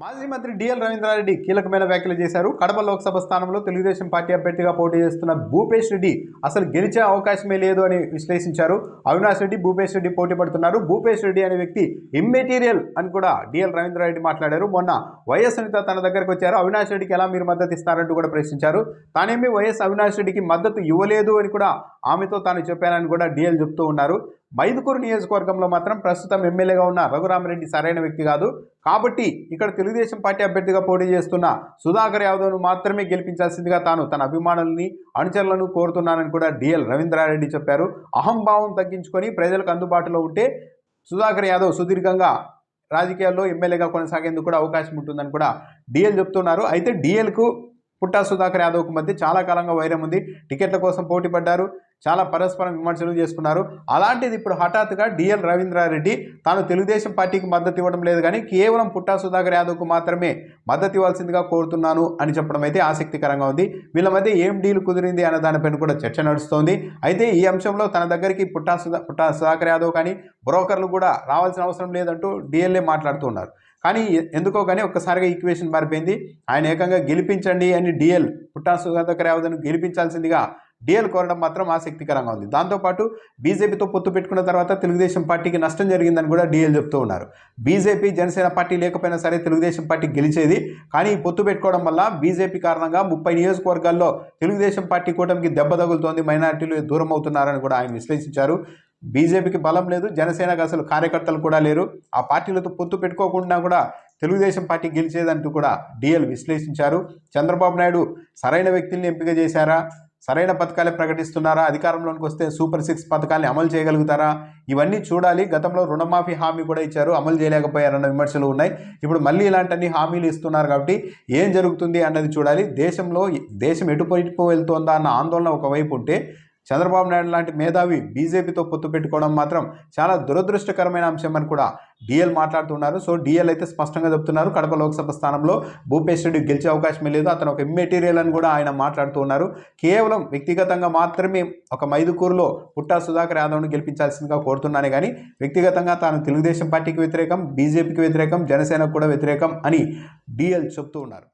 మాజీ మంత్రి డిఎల్ రవీంద్రారెడ్డి కీలకమైన వ్యాఖ్యలు చేశారు. కడప లోక్సభ స్థానంలో తెలుగుదేశం పార్టీ అభ్యర్థిగా పోటీ చేస్తున్న భూపేష్ రెడ్డి అసలు గెలిచే అవకాశమే లేదు అని విశ్లేషించారు. అవినాష్ రెడ్డి భూపేష్ రెడ్డి పోటీ పడుతున్నారు. భూపేష్ రెడ్డి అనే వ్యక్తి ఇమ్మెటీరియల్ అని కూడా డిఎల్ రవీంద్రారెడ్డి మాట్లాడారు. మొన్న వైఎస్ అనిత తన దగ్గరకు వచ్చారు. అవినాష్ రెడ్డికి ఎలా మీరు మద్దతు ఇస్తారంటూ కూడా ప్రశ్నించారు. తానేమి వైఎస్ అవినాష్ రెడ్డికి మద్దతు ఇవ్వలేదు అని కూడా ఆమెతో తాను చెప్పానని కూడా డిఎల్ చెప్తూ ఉన్నారు. మైదుకూరు నియోజకవర్గంలో మాత్రం ప్రస్తుతం ఎమ్మెల్యేగా ఉన్న రఘురామరెడ్డి సరైన వ్యక్తి కాదు. కాబట్టి ఇక్కడ తెలుగుదేశం పార్టీ అభ్యర్థిగా పోటీ చేస్తున్న సుధాకర్ యాదవ్ను మాత్రమే గెలిపించాల్సిందిగా తాను తన అభిమానుల్ని అనుచరులను కోరుతున్నానని కూడా డిఎల్ రవీంద్రారెడ్డి చెప్పారు. అహంభావం తగ్గించుకొని ప్రజలకు అందుబాటులో ఉంటే సుధాకర్ యాదవ్ సుదీర్ఘంగా రాజకీయాల్లో ఎమ్మెల్యేగా కొనసాగేందుకు కూడా అవకాశం ఉంటుందని కూడా డిఎల్ చెప్తున్నారు. అయితే డిఎల్కు పుట్టా సుధాకర్ యాదవ్కు మధ్య చాలా కాలంగా వైరం ఉంది. టికెట్ల కోసం పోటీ పడ్డారు. చాలా పరస్పరం విమర్శలు చేసుకున్నారు. అలాంటిది ఇప్పుడు హఠాత్తుగా డిఎల్ రవీంద్రారెడ్డి తాను తెలుగుదేశం పార్టీకి మద్దతు ఇవ్వడం లేదు కానీ కేవలం పుట్టా సుధాకర్ యాదవ్కు మాత్రమే మద్దతు ఇవ్వాల్సిందిగా కోరుతున్నాను అని చెప్పడం అయితే ఆసక్తికరంగా ఉంది. వీళ్ళ మధ్య ఏం డీల్ కుదిరింది అన్న దానిపైన కూడా చర్చ నడుస్తోంది. అయితే ఈ అంశంలో తన దగ్గరికి పుట్టా సుధా పుట్టా సుధాకర్ యాదవ్ కానీ బ్రోకర్లు కూడా రావాల్సిన అవసరం లేదంటూ డిఎల్ఏ మాట్లాడుతున్నారు. కానీ ఎందుకో కానీ ఒక్కసారిగా ఈక్వేషన్ మారిపోయింది. ఆయన ఏకంగా గెలిపించండి అని డిఎల్ పుట్టా సుధాకర్ యాదవ్ను గెలిపించాల్సిందిగా డిఎల్ కోరడం మాత్రం ఆసక్తికరంగా ఉంది. దాంతోపాటు బీజేపీతో పొత్తు పెట్టుకున్న తర్వాత తెలుగుదేశం పార్టీకి నష్టం జరిగిందని కూడా డిఎల్ చెప్తూ ఉన్నారు. బీజేపీ జనసేన పార్టీ లేకపోయినా సరే తెలుగుదేశం పార్టీ గెలిచేది. కానీ ఈ పొత్తు పెట్టుకోవడం వల్ల బీజేపీ కారణంగా ముప్పై నియోజకవర్గాల్లో తెలుగుదేశం పార్టీ కూటమికి దెబ్బ తగులుతోంది. మైనార్టీలు దూరం అవుతున్నారని కూడా ఆయన విశ్లేషించారు. బీజేపీకి బలం లేదు. జనసేనకు అసలు కార్యకర్తలు కూడా లేరు. ఆ పార్టీలతో పొత్తు పెట్టుకోకుండా కూడా తెలుగుదేశం పార్టీ గెలిచేదంటూ కూడా డిఎల్ విశ్లేషించారు. చంద్రబాబు నాయుడు సరైన వ్యక్తుల్ని ఎంపిక చేశారా? సరైన పథకాలే ప్రకటిస్తున్నారా? అధికారంలోకి వస్తే సూపర్ సిక్స్ పథకాన్ని అమలు చేయగలుగుతారా? ఇవన్నీ చూడాలి. గతంలో రుణమాఫీ హామీ కూడా ఇచ్చారు. అమలు చేయలేకపోయారన్న విమర్శలు ఉన్నాయి. ఇప్పుడు మళ్ళీ ఇలాంటి హామీలు ఇస్తున్నారు కాబట్టి ఏం జరుగుతుంది అన్నది చూడాలి. దేశంలో దేశం ఎటుపైపు వెళ్తోందా అన్న ఆందోళన ఒకవైపు ఉంటే చంద్రబాబు నాయుడు లాంటి మేధావి బీజేపీతో పొత్తు పెట్టుకోవడం మాత్రం చాలా దురదృష్టకరమైన అంశం అని కూడా డిఎల్ మాట్లాడుతున్నారు. సో డిఎల్ అయితే స్పష్టంగా చెప్తున్నారు. కడప లోక్సభ స్థానంలో భూపేష్ రెడ్డి గెలిచే అవకాశమే లేదు. అతను ఒక ఇమ్మెటీరియల్ అని కూడా ఆయన మాట్లాడుతూ ఉన్నారు. కేవలం వ్యక్తిగతంగా మాత్రమే ఒక మైదుకూరులో పుట్టా సుధాకర్ యాదవ్ను గెలిపించాల్సిందిగా కోరుతున్నానే కానీ వ్యక్తిగతంగా తాను తెలుగుదేశం పార్టీకి వ్యతిరేకం బీజేపీకి వ్యతిరేకం జనసేనకు కూడా వ్యతిరేకం అని డిఎల్ చెప్తూ ఉన్నారు.